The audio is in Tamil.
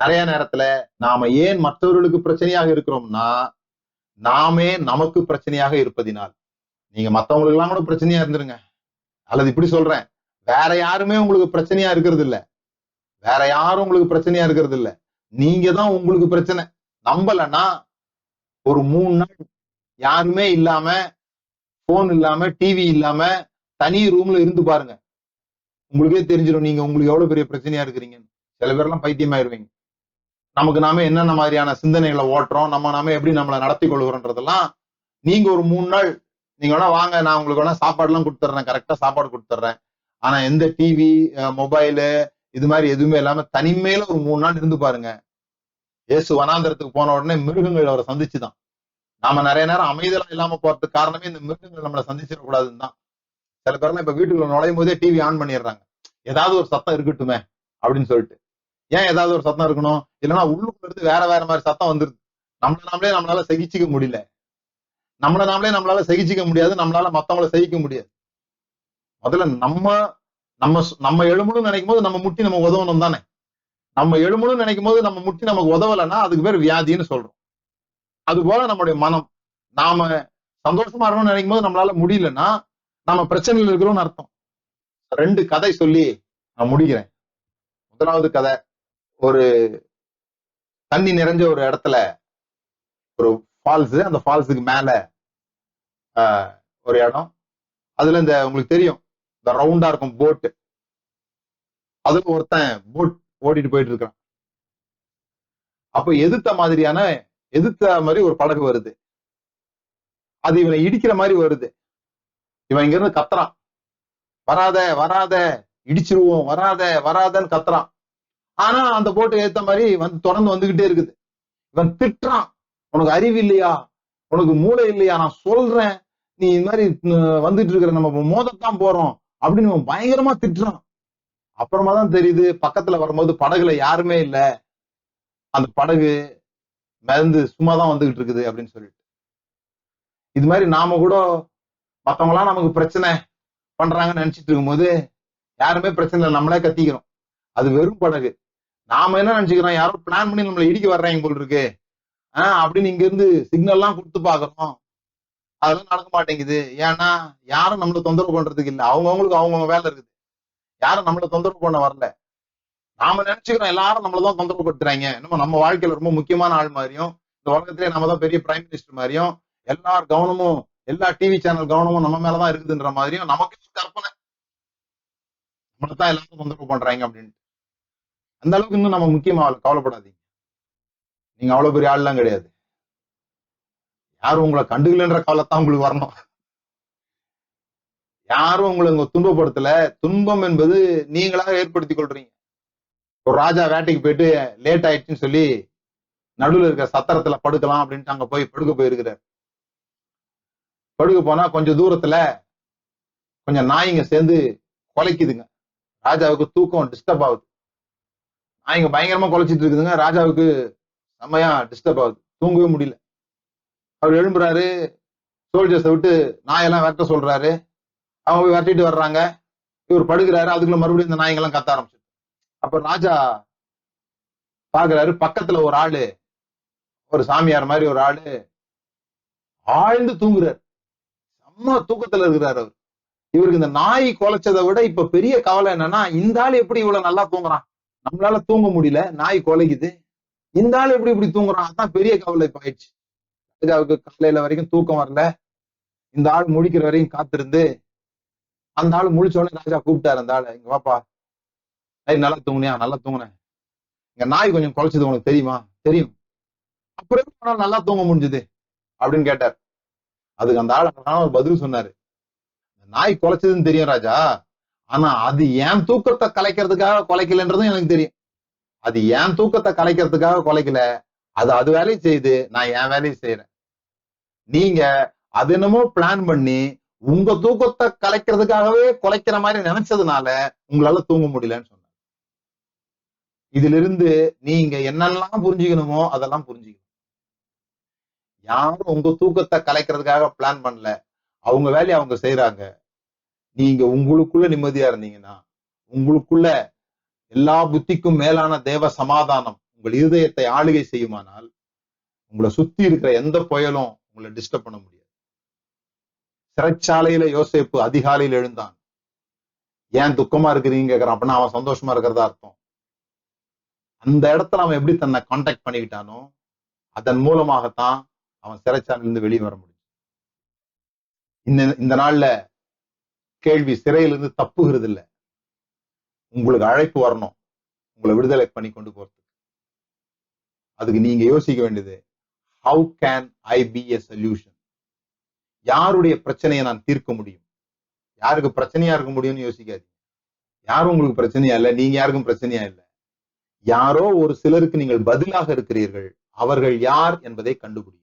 நிறைய நேரத்துல நாம ஏன் மற்றவர்களுக்கு பிரச்சனையாக இருக்கிறோம்னா நாமே நமக்கு பிரச்சனையாக இருப்பதினால். நீங்க மத்தவங்களுக்கு எல்லாம் கூட பிரச்சனையா இருந்துருங்க. அல்லது இப்படி சொல்றேன் வேற யாருமே உங்களுக்கு பிரச்சனையா இருக்கிறது இல்ல வேற யாரும் உங்களுக்கு பிரச்சனையா இருக்கிறது இல்ல நீங்க தான் உங்களுக்கு பிரச்சனை. நம்பலன்னா ஒரு மூணு நாள் யாருமே இல்லாம போன் இல்லாம டிவி இல்லாம தனி ரூம்ல இருந்து பாருங்க. உங்களுக்கே தெரிஞ்சிடும் நீங்க உங்களுக்கு எவ்வளவு பெரிய பிரச்சனையா இருக்கிறீங்கன்னு சில பேர்லாம் பைத்தியமாயிருவீங்க. நமக்கு நாம என்னென்ன மாதிரியான சிந்தனைகளை ஓட்டுறோம் நம்ம நாம எப்படி நம்மளை நடத்தி கொள்கிறோன்றதெல்லாம் நீங்க ஒரு மூணு நாள் நீங்க வேணா வாங்க நான் உங்களுக்கு வேணா சாப்பாடு எல்லாம் கொடுத்துட்றேன் கரெக்டா சாப்பாடு கொடுத்துட்றேன் ஆனா எந்த டிவி மொபைலு இது மாதிரி எதுவுமே இல்லாம தனிமையில ஒரு மூணு நாள் இருந்து பாருங்க. இயேசு வனாந்தரத்துக்கு போன உடனே மிருகங்கள் அவரை சந்திச்சுதான். நாம நிறைய நேரம் அமைதலாம் இல்லாம போறதுக்கு காரணமே இந்த மிருகங்கள் நம்மளை சந்திச்சிடக்கூடாதுன்னு தான். சில பேர்லாம் இப்ப வீட்டுக்குள்ள நுழையும் போதே டிவி ஆன் பண்ணிடுறாங்க. ஏதாவது ஒரு சத்தம் இருக்கட்டுமே அப்படின்னு சொல்லிட்டு. ஏன் ஏதாவது ஒரு சத்தம் இருக்கணும்? இல்லைன்னா உள்ளுக்குள்ள இருந்து வேற வேற மாதிரி சத்தம் வந்துருது. நம்மள நாமளே நம்மளால சகிச்சுக்க முடியல. நம்மள நாமளே நம்மளால சகிச்சிக்க முடியாது. நம்மளால மத்தவங்கள சகிக்க முடியாது. முதல்ல நம்ம நம்ம நம்ம எழுமணும்னு நினைக்கும் போது நம்ம முட்டி நம்ம உதவணும் தானே. நம்ம எழுமணும்னு நினைக்கும் போது நம்ம முட்டி நமக்கு உதவலைன்னா அதுக்கு பேர் வியாதின்னு சொல்றோம். அது போல நம்முடைய மனம். நாம சந்தோஷமா இருக்கணும்னு நினைக்கும் போது நம்மளால முடியலன்னா நம்ம பிரச்சனையில் இருக்கிறோம்னு அர்த்தம். ரெண்டு கதை சொல்லி நான் முடிக்கிறேன். முதலாவது கதை ஒரு தண்ணி நிறைஞ்ச ஒரு இடத்துல ஒரு ஃபால்ஸ் அந்த ஃபால்ஸுக்கு மேல ஒரு இடம். அதுல இந்த உங்களுக்கு தெரியும் இந்த ரவுண்டா இருக்கும் போட்டு அதுல ஒருத்தன் போட் ஓட்டிட்டு போயிட்டு இருக்கான் அப்ப எதிர்த்த மாதிரியான எதிர்த்த மாதிரி ஒரு படகு வருது. அது இவனை இடிக்கிற மாதிரி வருது. இவன் இங்க இருந்து கத்துறான். வராத வராத இடிச்சிருவோம் வராத வராதன்னு கத்துறான். ஆனா அந்த போட்டு ஏத்த மாதிரி வந்து தொடர்ந்து வந்துகிட்டே இருக்குது. இவன் திட்டுறான் உனக்கு அறிவு இல்லையா? உனக்கு மூளை இல்லையா? நான் சொல்றேன். நீ இந்த மாதிரி வந்துட்டு இருக்கிற நம்ம மோதத்தான் போறோம். அப்படின்னு இவன் பயங்கரமா திட்டுறான். அப்புறமா தான் தெரியுது பக்கத்துல வரும்போது படகுல யாருமே இல்ல. அந்த படகு மிதந்து சும்மா தான் வந்துகிட்டு இருக்குது அப்படின்னு சொல்லிட்டு. இது மாதிரி நாம கூட மத்தவங்களாம் நமக்கு பிரச்சனை பண்றாங்கன்னு நினைச்சிட்டு இருக்கும்போது யாருமே பிரச்சனை இல்லை நம்மளே கத்திக்கிறோம் அது வெறும் படகு. நாம என்ன நினைச்சுக்கிறோம்? யாரோ பிளான் பண்ணி நம்மளை இடிக்க வர்றாங்க போல் இருக்கு. ஆஹ் அப்படின்னு இங்க இருந்து சிக்னல் எல்லாம் கொடுத்து பாக்குறோம் அதெல்லாம் நடக்க மாட்டேங்குது. ஏன்னா யாரும் நம்மள தொந்தரவு பண்றதுக்கு இல்ல. அவங்கவுங்களுக்கு அவங்கவுங்க வேலை இருக்குது. யாரும் நம்மள தொந்தரவு பண்ண வரல. நாம நினைச்சுக்கிறோம் எல்லாரும் நம்மளதான் தொந்தரவு படுத்துறாங்க நம்ம நம்ம வாழ்க்கையில ரொம்ப முக்கியமான ஆள் மாதிரியும் இந்த உலகத்திலே நம்ம தான் பெரிய பிரைம் மினிஸ்டர் மாதிரியும் எல்லார் கவனமும் எல்லா டிவி சேனல் கவனமும் நம்ம மேலதான் இருக்குதுன்ற மாதிரியும் நமக்கு கற்பனை நம்மளை தான் எல்லாரும் தொந்தரவு பண்றாங்க அப்படின்ட்டு. அந்த அளவுக்கு இன்னும் நம்ம முக்கியமா கவலைப்படாதீங்க. நீங்க அவ்வளவு பெரிய ஆள்லாம் கிடையாது. யாரும் உங்களை கண்டுக்கலன்ற கவலைத்தான் உங்களுக்கு வரணும். யாரும் உங்களை உங்க துன்பப்படுத்தல. துன்பம் என்பது நீங்களாக ஏற்படுத்திக் கொள்றீங்க. ஒரு ராஜா வேட்டைக்கு போயிட்டு லேட் ஆயிடுச்சுன்னு சொல்லி நடுவுல இருக்க சத்திரத்துல படுக்கலாம் அப்படின்ட்டு அங்க போய் படுக்க போயிருக்கிறார். படுக்க போனா கொஞ்சம் தூரத்துல கொஞ்சம் நாய்ங்க சேர்ந்து கொலைக்குதுங்க. ராஜாவுக்கு தூக்கம் டிஸ்டர்ப் ஆகுது. நாய்ங்க பயங்கரமா குலைச்சிட்டு இருக்குதுங்க. ராஜாவுக்கு செம்மையா டிஸ்டர்ப் ஆகுது. தூங்கவே முடியல. அவர் எழும்புறாரு. சோல்ஜர்ஸை விட்டு நாயெல்லாம் விரட்ட சொல்றாரு. அவங்க போய் விரட்டிட்டு வர்றாங்க. இவர் படுக்கிறாரு. அதுக்குள்ள மறுபடியும் இந்த நாய்ங்கெல்லாம் கத்த ஆரம்பிச்சு அப்ப ராஜா பாக்குறாரு பக்கத்துல ஒரு ஆளு ஒரு சாமியார் மாதிரி ஒரு ஆளு ஆழ்ந்து தூங்குறாரு. செம்ம தூக்கத்துல இருக்கிறாரு அவர். இவருக்கு இந்த நாய் குலைச்சதை விட இப்ப பெரிய கவலை என்னன்னா இந்த ஆள் எப்படி இவ்வளவு நல்லா தூங்குறான்? நம்மளால தூங்க முடியல நாய் குலைக்குது. இந்த ஆள் எப்படி இப்படி தூங்குறான்? அதான் பெரிய கவலை இப்ப ஆயிடுச்சு. ராஜாவுக்கு காலையில வரைக்கும் தூக்கம் வரல. இந்த ஆள் முடிக்கிற வரைக்கும் காத்திருந்து அந்த ஆள் முடிச்ச உடனே ராஜா கூப்பிட்டாரு அந்த ஆள். இங்க வாப்பா. ஐய் நல்லா தூங்குனியா? நல்லா தூங்குனேன் இங்க நாய் கொஞ்சம் குலைச்சது உனக்கு தெரியுமா? தெரியும். அப்புறம் நல்லா தூங்க முடிஞ்சது அப்படின்னு கேட்டார். அதுக்கு அந்த ஆள் பதில் சொன்னாரு. நாய் குலைச்சதுன்னு தெரியும் ராஜா. ஆனா அது என் தூக்கத்தை கலைக்கிறதுக்காக குலைக்கலன்றதும் எனக்கு தெரியும். அது என் தூக்கத்தை கலைக்கிறதுக்காக குலைக்கல. அது அது வேலையை செய்யுது. நான் என் வேலையை செய்யறேன் நீங்க அது என்னமோ பிளான் பண்ணி உங்க தூக்கத்தை கலைக்கிறதுக்காகவே குலைக்கிற மாதிரி நினைச்சதுனால உங்களால தூங்க முடியலன்னு சொன்னாங்க இதுல இருந்து நீங்க என்னெல்லாம் புரிஞ்சுக்கணுமோ அதெல்லாம் புரிஞ்சுக்கணும். யாரும் உங்க தூக்கத்தை கலைக்கிறதுக்காக பிளான் பண்ணல. அவங்க வேலையை அவங்க செய்யறாங்க நீங்க உங்களுக்குள்ள நிம்மதியா இருந்தீங்கன்னா உங்களுக்குள்ள எல்லா புத்திக்கும் மேலான தேவ சமாதானம் உங்கள் இருதயத்தை ஆளுகை செய்யுமானால் உங்களை சுத்தி இருக்கிற எந்த புயலும் உங்களை டிஸ்டர்ப் பண்ண முடியாது. சிறைச்சாலையில யோசிப்பு அதிகாலையில் எழுந்தான். ஏன் துக்கமா இருக்கிறீங்க கேக்குறான் அப்படின்னா அவன் சந்தோஷமா இருக்கிறதா அர்த்தம்? அந்த இடத்துல அவன் எப்படி தன்னை கான்டாக்ட் பண்ணிக்கிட்டானோ அதன் மூலமாகத்தான் அவன் சிறைச்சாலையிலிருந்து வெளியே வர முடியும். இந்த இந்த நாள்ல கேள்வி சிறையிலிருந்து தப்புகிறது இல்ல உங்களுக்கு அழைப்பு வரணும். உங்களை விடுதலை பண்ணி கொண்டு போறதுக்கு. அதுக்கு நீங்க யோசிக்க வேண்டியது how can I be a solution யாருடைய பிரச்சனையை நான் தீர்க்க முடியும்? யாருக்கு பிரச்சனையா இருக்க முடியும்னு யோசிக்காது யாரும் உங்களுக்கு பிரச்சனையா இல்லை நீங்க யாருக்கும் பிரச்சனையா இல்லை. யாரோ ஒரு சிலருக்கு நீங்கள் பதிலாக இருக்கிறீர்கள். அவர்கள் யார் என்பதை கண்டுபிடி